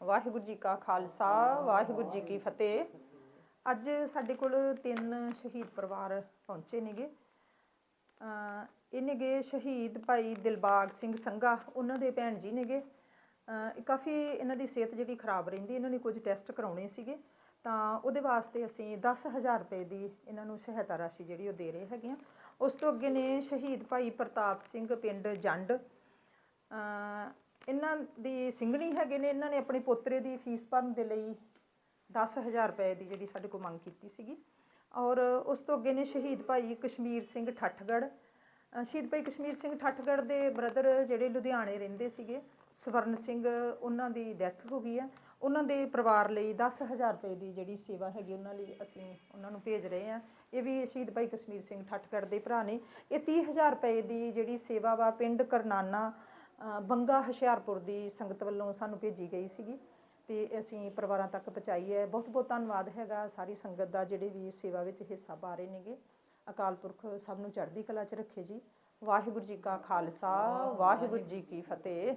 ਵਾਹਿਗੁਰੂ ਜੀ ਕਾ ਖਾਲਸਾ, ਵਾਹਿਗੁਰੂ ਜੀ ਕੀ ਫਤਿਹ। ਅੱਜ ਸਾਡੇ ਕੋਲ ਤਿੰਨ ਸ਼ਹੀਦ ਪਰਿਵਾਰ ਪਹੁੰਚੇ ਨੇਗੇ। ਇਹ ਨੇਗੇ ਸ਼ਹੀਦ ਭਾਈ ਦਿਲਬਾਗ ਸਿੰਘ ਸੰਘਾ, ਉਹਨਾਂ ਦੇ ਭੈਣ ਜੀ ਨੇਗੇ। ਕਾਫੀ ਇਹਨਾਂ ਦੀ ਸਿਹਤ ਜਿਹੜੀ ਖਰਾਬ ਰਹਿੰਦੀ, ਇਹਨਾਂ ਨੇ ਕੁਝ ਟੈਸਟ ਕਰਾਉਣੇ ਸੀਗੇ। ਤਾਂ ਉਹਦੇ ਵਾਸਤੇ ਅਸੀਂ 10000 ਰੁਪਏ ਦੀ ਇਹਨਾਂ ਨੂੰ ਸਹਾਇਤਾ ਰਾਸ਼ੀ ਜਿਹੜੀ ਉਹ ਦੇ ਰਹੇ ਹੈਗੇ ਆ ਉਸ ਤੋਂ ਅੱਗੇ ਨੇ ਸ਼ਹੀਦ ਭਾਈ ਪ੍ਰਤਾਪ ਸਿੰਘ ਪਿੰਡ ਜੰਡ। ਇਹਨਾਂ ਦੀ ਸਿੰਘਣੀ ਹੈਗੇ ਨੇ, ਇਹਨਾਂ ਨੇ ਆਪਣੇ ਪੋਤਰੇ ਦੀ ਫੀਸ ਭਰਨ ਦੇ ਲਈ 10000 ਰੁਪਏ ਦੀ ਜਿਹੜੀ ਸਾਡੇ ਕੋਲ ਮੰਗ ਕੀਤੀ ਸੀਗੀ। ਔਰ ਉਸ ਤੋਂ ਅੱਗੇ ਨੇ ਸ਼ਹੀਦ ਭਾਈ ਕਸ਼ਮੀਰ ਸਿੰਘ ਠੱਠਗੜ੍ਹ। ਸ਼ਹੀਦ ਭਾਈ ਕਸ਼ਮੀਰ ਸਿੰਘ ਠੱਠਗੜ੍ਹ ਦੇ ਬ੍ਰਦਰ ਜਿਹੜੇ ਲੁਧਿਆਣੇ ਰਹਿੰਦੇ ਸੀਗੇ, ਸਵਰਨ ਸਿੰਘ, ਉਹਨਾਂ ਦੀ ਡੈਥ ਹੋ ਗਈ ਹੈ। ਉਹਨਾਂ ਦੇ ਪਰਿਵਾਰ ਲਈ 10000 ਰੁਪਏ ਦੀ ਜਿਹੜੀ ਸੇਵਾ ਹੈਗੀ, ਉਹਨਾਂ ਲਈ ਅਸੀਂ ਉਹਨਾਂ ਨੂੰ ਭੇਜ ਰਹੇ ਹਾਂ। ਇਹ ਵੀ ਸ਼ਹੀਦ ਭਾਈ ਕਸ਼ਮੀਰ ਸਿੰਘ ਠੱਠਗੜ੍ਹ ਦੇ ਭਰਾ ਨੇ। ਇਹ 30000 ਰੁਪਏ ਦੀ ਜਿਹੜੀ ਸੇਵਾ ਵਾ, ਪਿੰਡ ਕਰਨਾਨਾ ਬੰਗਾ ਹੁਸ਼ਿਆਰਪੁਰ ਦੀ ਸੰਗਤ ਵੱਲੋਂ ਸਾਨੂੰ ਭੇਜੀ ਗਈ ਸੀਗੀ ਤੇ ਅਸੀਂ ਪਰਿਵਾਰਾਂ ਤੱਕ ਪਹੁੰਚਾਈ ਹੈ। ਬਹੁਤ ਬਹੁਤ ਧੰਨਵਾਦ ਹੈਗਾ ਸਾਰੀ ਸੰਗਤ ਦਾ ਜਿਹੜੇ ਵੀ ਸੇਵਾ ਵਿੱਚ ਹਿੱਸਾ ਪਾ ਰਹੇ ਨੇਗੇ। ਅਕਾਲ ਪੁਰਖ ਸਭ ਨੂੰ ਚੜ੍ਹਦੀ ਕਲਾ 'ਚ ਰੱਖੇ ਜੀ। ਵਾਹਿਗੁਰੂ ਜੀ ਕਾ ਖਾਲਸਾ, ਵਾਹਿਗੁਰੂ ਜੀ ਕੀ ਫਤਿਹ।